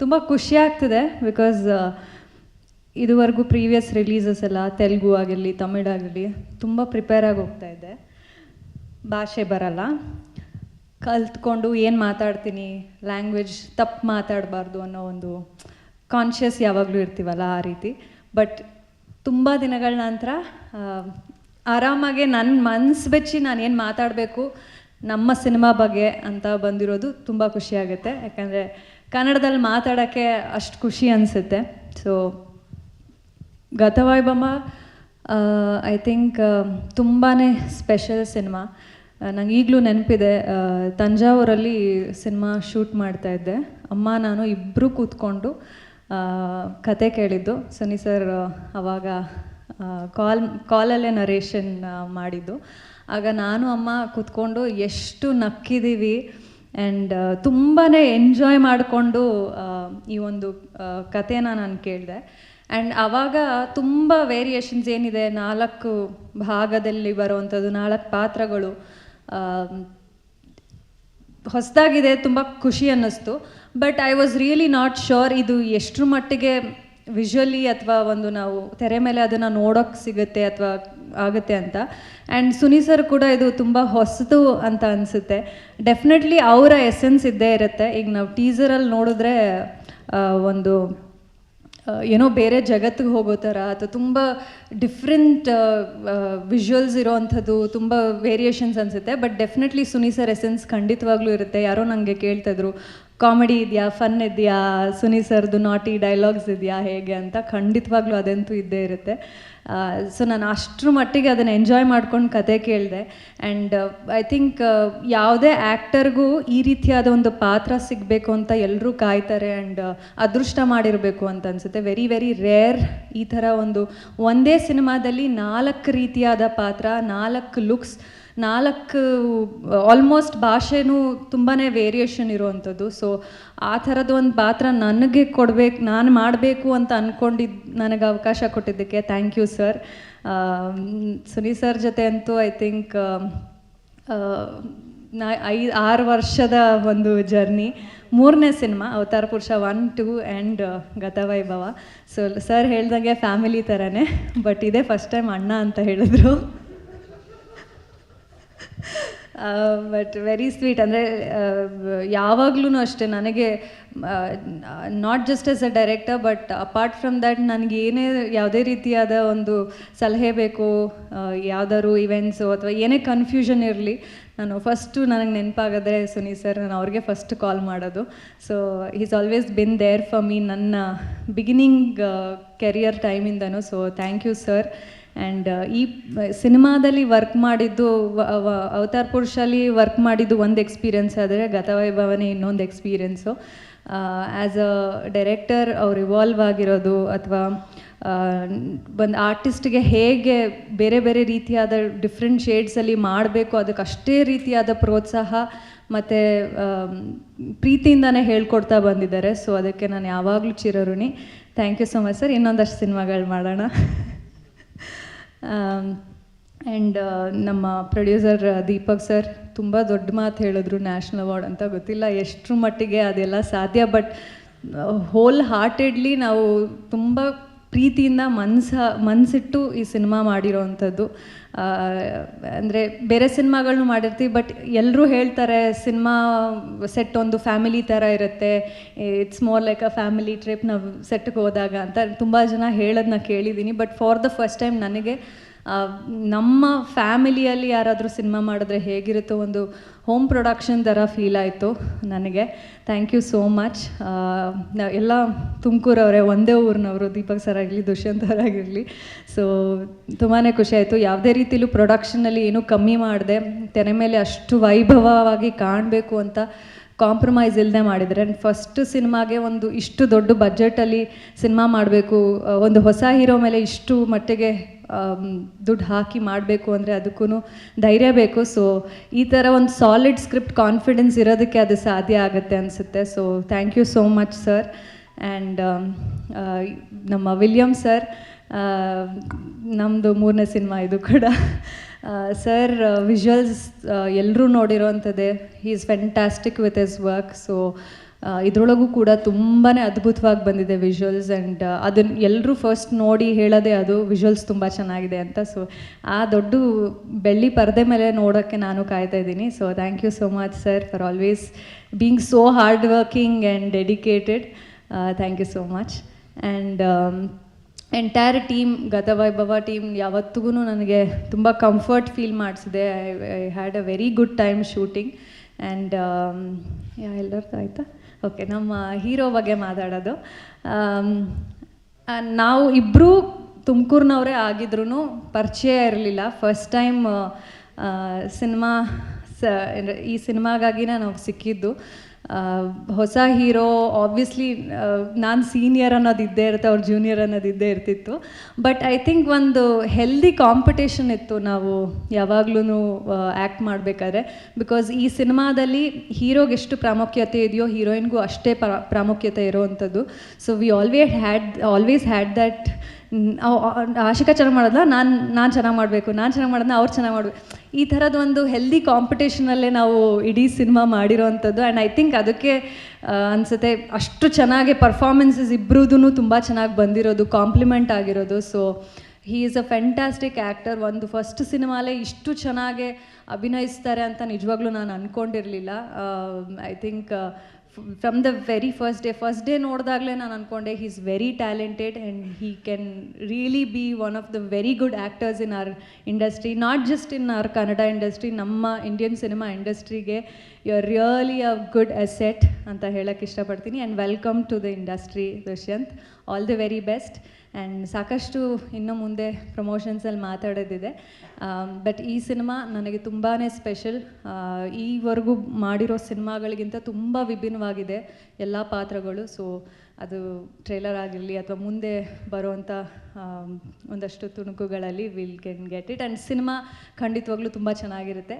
ತುಂಬ ಖುಷಿ ಆಗ್ತಿದೆ ಬಿಕಾಸ್ ಇದುವರೆಗೂ ಪ್ರೀವಿಯಸ್ ರಿಲೀಸಸ್ ಎಲ್ಲ ತೆಲುಗು ಆಗಿರಲಿ, ತಮಿಳ್ ಆಗಿರಲಿ ತುಂಬ ಪ್ರಿಪೇರ್ ಆಗಿ ಹೋಗ್ತಾ ಇದ್ದೆ ಭಾಷೆ ಬರಲ್ಲ. ಕಲ್ತ್ಕೊಂಡು ಏನು ಮಾತಾಡ್ತೀನಿ ಲ್ಯಾಂಗ್ವೇಜ್ ತಪ್ಪು ಮಾತಾಡಬಾರ್ದು ಅನ್ನೋ ಒಂದು ಕಾನ್ಷಿಯಸ್ ಯಾವಾಗಲೂ ಇರ್ತೀವಲ್ಲ ಆ ರೀತಿ. ಬಟ್ ತುಂಬ ದಿನಗಳ ನಂತರ ಆರಾಮಾಗೆ ನನ್ನ ಮನ್ಸು ಬೆಚ್ಚಿ ನಾನು ಏನು ಮಾತಾಡಬೇಕು ನಮ್ಮ ಸಿನಿಮಾ ಬಗ್ಗೆ ಅಂತ ಬಂದಿರೋದು ತುಂಬ ಖುಷಿ ಆಗುತ್ತೆ. ಯಾಕಂದರೆ ಕನ್ನಡದಲ್ಲಿ ಮಾತಾಡೋಕ್ಕೆ ಅಷ್ಟು ಖುಷಿ ಅನಿಸುತ್ತೆ. ಸೊ ಗತವೈಭವ ಐ ಥಿಂಕ್ ತುಂಬಾ ಸ್ಪೆಷಲ್ ಸಿನಿಮಾ. ನಂಗೆ ಈಗಲೂ ನೆನಪಿದೆ ತಂಜಾವೂರಲ್ಲಿ ಸಿನಿಮಾ ಶೂಟ್ ಮಾಡ್ತಾ ಇದ್ದೆ. ಅಮ್ಮ, ನಾನು ಇಬ್ಬರು ಕೂತ್ಕೊಂಡು ಕತೆ ಕೇಳಿದ್ದು. ಸನಿ ಸರ್ ಅವಾಗ ಕಾಲ್, ಕಾಲಲ್ಲೇ ನರೇಷನ್ ಮಾಡಿದ್ದು. ಆಗ ನಾನು ಅಮ್ಮ ಕೂತ್ಕೊಂಡು ಎಷ್ಟು ನಕ್ಕಿದ್ದೀವಿ ಆ್ಯಂಡ್ ತುಂಬಾ ಎಂಜಾಯ್ ಮಾಡಿಕೊಂಡು ಈ ಒಂದು ಕಥೆನ ನಾನು ಕೇಳಿದೆ. ಆ್ಯಂಡ್ ಆವಾಗ ತುಂಬ ವೇರಿಯೇಷನ್ಸ್ ಏನಿದೆ, ನಾಲ್ಕು ಭಾಗದಲ್ಲಿ ಬರುವಂಥದ್ದು, ನಾಲ್ಕು ಪಾತ್ರಗಳು ಹೊಸದಾಗಿದೆ, ತುಂಬ ಖುಷಿ ಅನ್ನಿಸ್ತು. But I was really not sure ಇದು ಎಷ್ಟರ ಮಟ್ಟಿಗೆ ವಿಜುವಲಿ ಅಥವಾ ಒಂದು ನಾವು ತೆರೆ ಮೇಲೆ ಅದನ್ನು ನೋಡೋಕ್ಕೆ ಸಿಗುತ್ತೆ ಅಥವಾ ಆಗುತ್ತೆ ಅಂತ. ಆ್ಯಂಡ್ ಸುನಿ ಸರ್ ಕೂಡ ಇದು ತುಂಬ ಹೊಸದು ಅಂತ ಅನಿಸುತ್ತೆ. ಡೆಫಿನೆಟ್ಲಿ ಅವರ ಎಸೆನ್ಸ್ ಇದ್ದೇ ಇರುತ್ತೆ. ಈಗ ನಾವು ಟೀಸರಲ್ಲಿ ನೋಡಿದ್ರೆ ಒಂದು ಏನೋ ಬೇರೆ ಜಗತ್ತಿಗೆ ಹೋಗೋ ಥರ ಅಥವಾ ತುಂಬ ಡಿಫ್ರೆಂಟ್ ವಿಜುವಲ್ಸ್ ಇರೋವಂಥದ್ದು ತುಂಬ ವೇರಿಯೇಷನ್ಸ್ ಅನಿಸುತ್ತೆ. But definitely Suni sir essence ಖಂಡಿತವಾಗ್ಲೂ ಇರುತ್ತೆ. ಯಾರೋ ನನಗೆ ಕೇಳ್ತಾಯಿದ್ರು ಕಾಮಿಡಿ ಇದೆಯಾ ಫನ್ ಇದೆಯಾ, ಸುನಿ ಸರ್ದು ನಾಟಿ ಡೈಲಾಗ್ಸ್ ಇದೆಯಾ, ಹೇಗೆ ಅಂತ ಖಂಡಿತವಾಗ್ಲೂ ಅದಂತೂ ಇದ್ದೇ ಇರುತ್ತೆ. ಸೊ ನಾನು ಅಷ್ಟರ ಮಟ್ಟಿಗೆ ಅದನ್ನು ಎಂಜಾಯ್ ಮಾಡ್ಕೊಂಡು ಕತೆ ಕೇಳಿದೆ. ಆ್ಯಂಡ್ ಐ ಥಿಂಕ್ ಯಾವುದೇ ಆ್ಯಕ್ಟರ್ಗೂ ಈ ರೀತಿಯಾದ ಒಂದು ಪಾತ್ರ ಸಿಗಬೇಕು ಅಂತ ಎಲ್ಲರೂ ಕಾಯ್ತಾರೆ ಆ್ಯಂಡ್ ಅದೃಷ್ಟ ಮಾಡಿರಬೇಕು ಅಂತ ಅನಿಸುತ್ತೆ. ವೆರಿ ವೆರಿ ರೇರ್ ಈ ಥರ ಒಂದು ಒಂದೇ ಸಿನಿಮಾದಲ್ಲಿ ನಾಲ್ಕು ರೀತಿಯಾದ ಪಾತ್ರ, ನಾಲ್ಕು ಲುಕ್ಸ್ ನಾಲ್ಕು ಆಲ್ಮೋಸ್ಟ್ ಭಾಷೆನೂ ತುಂಬಾ ವೇರಿಯೇಷನ್ ಇರುವಂಥದ್ದು. ಸೊ ಆ ಥರದ ಒಂದು ಪಾತ್ರ ನನಗೆ ಕೊಡಬೇಕು, ನಾನು ಮಾಡಬೇಕು ಅಂತ ಅಂದ್ಕೊಂಡಿದ್ದು ನನಗೆ ಅವಕಾಶ ಕೊಟ್ಟಿದ್ದಕ್ಕೆ thank you sir Suni sir ಜೊತೆ ಅಂತೂ ಐ ಥಿಂಕ್ ನಾ ಐ ಆರು ವರ್ಷದ ಒಂದು ಜರ್ನಿ ಮೂರನೇ cinema Avatara Purusha one two and Gathavaibhava so sir ಹೇಳ್ದಂಗೆ ಫ್ಯಾಮಿಲಿ ಥರನೇ ಬಟ್ ಇದೇ ಫಸ್ಟ್ ಟೈಮ್ ಅಣ್ಣ ಅಂತ ಹೇಳಿದ್ರು. ಬಟ್ ವೆರಿ ಸ್ವೀಟ್ ಅಂದರೆ ಯಾವಾಗಲೂ ಅಷ್ಟೇ ನನಗೆ not just as a director but apart from that ನನಗೆ ಏನೇ ಯಾವುದೇ ರೀತಿಯಾದ ಒಂದು ಸಲಹೆ ಬೇಕು ಯಾವ್ದಾದ್ರು ಇವೆಂಟ್ಸು ಅಥವಾ ಏನೇ ಕನ್ಫ್ಯೂಷನ್ ಇರಲಿ, ನಾನು ಫಸ್ಟು ನನಗೆ ನೆನಪಾಗಿದ್ರೆ ಸುನಿ ಸರ್ ನಾನು ಅವ್ರಿಗೆ ಫಸ್ಟ್ ಕಾಲ್ ಮಾಡೋದು. So is always been there for me ನನ್ನ beginning career ಟೈಮಿಂದನೂ so thank you sir and ಈ ಸಿನಿಮಾದಲ್ಲಿ ವರ್ಕ್ ಮಾಡಿದ್ದು ಅವತಾರ್ ಪುರುಷಲ್ಲಿ ವರ್ಕ್ ಮಾಡಿದ್ದು ಒಂದು ಎಕ್ಸ್ಪೀರಿಯನ್ಸ್ ಆದರೆ ಗತವೈಭವನೇ ಇನ್ನೊಂದು ಎಕ್ಸ್ಪೀರಿಯನ್ಸು ಆ್ಯಸ್ ಅ ಡೈರೆಕ್ಟರ್ ಅವ್ರು ಇವಾಲ್ವ್ ಆಗಿರೋದು ಅಥವಾ ಒಂದು ಆರ್ಟಿಸ್ಟ್ಗೆ ಹೇಗೆ ಬೇರೆ ಬೇರೆ ರೀತಿಯಾದ ಡಿಫ್ರೆಂಟ್ ಶೇಡ್ಸಲ್ಲಿ ಮಾಡಬೇಕು ಅದಕ್ಕೆ ಅಷ್ಟೇ ರೀತಿಯಾದ ಪ್ರೋತ್ಸಾಹ ಮತ್ತು ಪ್ರೀತಿಯಿಂದನೇ ಹೇಳ್ಕೊಡ್ತಾ ಬಂದಿದ್ದಾರೆ. ಸೊ ಅದಕ್ಕೆ ನಾನು ಯಾವಾಗಲೂ ಚಿರಋಣಿ. Thank you so much sir ಇನ್ನೊಂದಷ್ಟು ಸಿನಿಮಾಗಳು ಮಾಡೋಣ. ಆ್ಯಂಡ್ ನಮ್ಮ ಪ್ರೊಡ್ಯೂಸರ್ ದೀಪಕ್ ಸರ್ ತುಂಬ ದೊಡ್ಡ ಮಾತು ಹೇಳಿದ್ರು ನ್ಯಾಷನಲ್ ಅವಾರ್ಡ್ ಅಂತ. ಗೊತ್ತಿಲ್ಲ ಎಷ್ಟರ ಮಟ್ಟಿಗೆ ಅದೆಲ್ಲ ಸಾಧ್ಯ ಬಟ್ ಹೋಲ್ ಹಾರ್ಟೆಡ್ಲಿ ನಾವು ತುಂಬ ಪ್ರೀತಿಯಿಂದ ಮನ್ಸ ಮನಸ್ಸಿಟ್ಟು ಈ ಸಿನಿಮಾ ಮಾಡಿರೋವಂಥದ್ದು ಅಂದರೆ ಬೇರೆ ಸಿನಿಮಾಗಳನ್ನೂ ಮಾಡಿರ್ತೀವಿ, ಬಟ್ ಎಲ್ಲರೂ ಹೇಳ್ತಾರೆ ಸಿನಿಮಾ ಸೆಟ್ ಒಂದು ಫ್ಯಾಮಿಲಿ ಥರ ಇರುತ್ತೆ. It's more like a family trip ನಾವು ಸೆಟ್ಗೆ ಹೋದಾಗ ಅಂತ. ತುಂಬ ಜನ ಹೇಳೋದನ್ನ ಕೇಳಿದ್ದೀನಿ, but for the first time ನನಗೆ ನಮ್ಮ ಫ್ಯಾಮಿಲಿಯಲ್ಲಿ ಯಾರಾದರೂ ಸಿನಿಮಾ ಮಾಡಿದ್ರೆ ಹೇಗಿರುತ್ತೋ ಒಂದು ಹೋಮ್ ಪ್ರೊಡಕ್ಷನ್ ಥರ ಫೀಲ್ ಆಯಿತು ನನಗೆ. ಥ್ಯಾಂಕ್ ಯು ಸೋ ಮಚ್ ಎಲ್ಲ ತುಮಕೂರವರೇ ಒಂದೇ ಊರಿನವರು, ದೀಪಕ್ ಸರ್ ಆಗಿರಲಿ, ದುಷ್ಯಂತ್ ಅವರಾಗಿರಲಿ ಸೊ ತುಂಬಾ ಖುಷಿ ಆಯಿತು. ಯಾವುದೇ ರೀತಿಲೂ ಪ್ರೊಡಕ್ಷನಲ್ಲಿ ಏನೂ ಕಮ್ಮಿ ಮಾಡಿದೆ. ತೆರೆ ಮೇಲೆ ಅಷ್ಟು ವೈಭವವಾಗಿ ಕಾಣಬೇಕು ಅಂತ ಕಾಂಪ್ರಮೈಸ್ ಇಲ್ಲದೆ ಮಾಡಿದರೆ. ಫಸ್ಟ್ ಸಿನಿಮಾಗೆ ಒಂದು ಇಷ್ಟು ದೊಡ್ಡ ಬಜೆಟಲ್ಲಿ ಸಿನಿಮಾ ಮಾಡಬೇಕು ಒಂದು ಹೊಸ ಹೀರೋ ಮೇಲೆ ಇಷ್ಟು ಮಟ್ಟಿಗೆ ದುಡ್ಡು ಹಾಕಿ ಮಾಡಬೇಕು ಅಂದರೆ ಅದಕ್ಕೂ ಧೈರ್ಯ ಬೇಕು. ಸೊ ಈ ಥರ ಒಂದು ಸಾಲಿಡ್ ಸ್ಕ್ರಿಪ್ಟ್ ಕಾನ್ಫಿಡೆನ್ಸ್ ಇರೋದಕ್ಕೆ ಅದು ಸಾಧ್ಯ ಆಗುತ್ತೆ ಅನಿಸುತ್ತೆ. So thank you so much sir and ನಮ್ಮ ವಿಲಿಯಮ್ ಸರ್ ನಮ್ಮದು ಮೂರನೇ ಸಿನಿಮಾ ಇದು ಕೂಡ. ಸರ್ ವಿಜುವಲ್ಸ್ ಎಲ್ಲರೂ ನೋಡಿರೋವಂಥದ್ದೇ he is fantastic with his work so ಇದರೊಳಗೂ ಕೂಡ ತುಂಬಾ ಅದ್ಭುತವಾಗಿ ಬಂದಿದೆ ವಿಜುವಲ್ಸ್ ಆ್ಯಂಡ್ ಅದನ್ನು ಎಲ್ಲರೂ ಫಸ್ಟ್ ನೋಡಿ ಹೇಳೋದೇ ಅದು ವಿಜುವಲ್ಸ್ ತುಂಬ ಚೆನ್ನಾಗಿದೆ ಅಂತ. ಸೊ ಆ ದೊಡ್ಡ ಬೆಳ್ಳಿ ಪರದೆ ಮೇಲೆ ನೋಡೋಕ್ಕೆ ನಾನು ಕಾಯ್ತಾ ಇದ್ದೀನಿ. So thank you so much sir for always being so hard working and dedicated thank you so much and entire team Gathavaibhava team ಯಾವತ್ತಿಗೂ ನನಗೆ ತುಂಬ comfort feel ಮಾಡಿಸಿದೆ. I I had a very good time shooting and ಎಲ್ಲರದ್ದು ಆಯಿತಾ? Okay ನಮ್ಮ hero ಬಗ್ಗೆ ಮಾತಾಡೋದು. ನಾವು ಇಬ್ಬರೂ ತುಮಕೂರಿನವರೇ ಆಗಿದ್ರೂ ಪರಿಚಯ ಇರಲಿಲ್ಲ. ಫಸ್ಟ್ ಟೈಮ್ ಸಿನಿಮಾ ಸ ಈ ಸಿನಿಮಾಗಾಗಿನೇ ನಾವು ಸಿಕ್ಕಿದ್ದು. ಹೊಸ ಹೀರೋ ಆಬ್ವಿಯಸ್ಲಿ ನಾನು ಸೀನಿಯರ್ ಅನ್ನೋದು ಇದ್ದೇ ಇರುತ್ತೆ, ಅವ್ರು ಜೂನಿಯರ್ ಅನ್ನೋದು ಇದ್ದೇ ಇರ್ತಿತ್ತು. ಬಟ್ ಐ ಥಿಂಕ್ ಒಂದು ಹೆಲ್ದಿ ಕಾಂಪಿಟೇಷನ್ ಇತ್ತು ನಾವು ಯಾವಾಗ್ಲೂ ಆ್ಯಕ್ಟ್ ಮಾಡಬೇಕಾದ್ರೆ. ಬಿಕಾಸ್ ಈ ಸಿನಿಮಾದಲ್ಲಿ ಹೀರೋಗೆ ಎಷ್ಟು ಪ್ರಾಮುಖ್ಯತೆ ಇದೆಯೋ ಹೀರೋಯಿನ್ಗೂ ಅಷ್ಟೇ ಪ್ರಾ, ಪ್ರಾಮುಖ್ಯತೆ ಇರೋವಂಥದ್ದು. So we always had always had that Ashika ಚೆನ್ನಾಗಿ ಮಾಡೋದಲ್ಲ ನಾನು ನಾನು ಚೆನ್ನಾಗಿ ಮಾಡಬೇಕು, ನಾನು ಚೆನ್ನಾಗಿ ಮಾಡೋದನ್ನ ಅವ್ರು ಚೆನ್ನಾಗಿ ಮಾಡಬೇಕು. ಈ ಥರದ ಒಂದು ಹೆಲ್ದಿ ಕಾಂಪಿಟೇಷನಲ್ಲೇ ನಾವು ಇಡೀ ಸಿನಿಮಾ ಮಾಡಿರೋವಂಥದ್ದು ಆ್ಯಂಡ್ ಐ ಥಿಂಕ್ ಅದಕ್ಕೆ ಅನ್ಸುತ್ತೆ ಅಷ್ಟು ಚೆನ್ನಾಗಿ ಪರ್ಫಾರ್ಮೆನ್ಸಸ್ ಇಬ್ಬರದೂ ತುಂಬ ಚೆನ್ನಾಗಿ ಬಂದಿರೋದು ಕಾಂಪ್ಲಿಮೆಂಟ್ ಆಗಿರೋದು. So he is a fantastic actor ಒಂದು ಫಸ್ಟ್ ಸಿನಿಮಾಲೇ ಇಷ್ಟು ಚೆನ್ನಾಗಿ ಅಭಿನಯಿಸ್ತಾರೆ ಅಂತ ನಿಜವಾಗ್ಲೂ ನಾನು ಅಂದ್ಕೊಂಡಿರಲಿಲ್ಲ I think from the very first day first day ನೋಡಿದಾಗಲೇ ನಾನು ಅಂದ್ಕೊಂಡೆ he is very talented and he can really be one of the very good actors in our industry not just in our Kannada industry ನಮ್ಮ Indian cinema ಇಂಡಸ್ಟ್ರಿಗೆ you are really a good asset ಅಂತ ಹೇಳಕ್ಕೆ ಇಷ್ಟಪಡ್ತೀನಿ. And welcome to the industry Dushyanth all the very best and ಸಾಕಷ್ಟು ಇನ್ನು ಮುಂದೆ ಪ್ರಮೋಷನ್ಸಲ್ಲಿ ಮಾತಾಡೋದಿದೆ. ಬಟ್ ಈ ಸಿನಿಮಾ ನನಗೆ ತುಂಬಾ ಸ್ಪೆಷಲ್ ಈವರೆಗೂ ಮಾಡಿರೋ ಸಿನಿಮಾಗಳಿಗಿಂತ ತುಂಬ ವಿಭಿನ್ನವಾಗಿದೆ ಎಲ್ಲ ಪಾತ್ರಗಳು. ಸೊ ಅದು ಟ್ರೇಲರ್ ಆಗಿರಲಿ ಅಥವಾ ಮುಂದೆ ಬರುವಂಥ ಒಂದಷ್ಟು ತುಣುಕುಗಳಲ್ಲಿ will can get it and cinema ಖಂಡಿತವಾಗ್ಲೂ ತುಂಬ ಚೆನ್ನಾಗಿರುತ್ತೆ.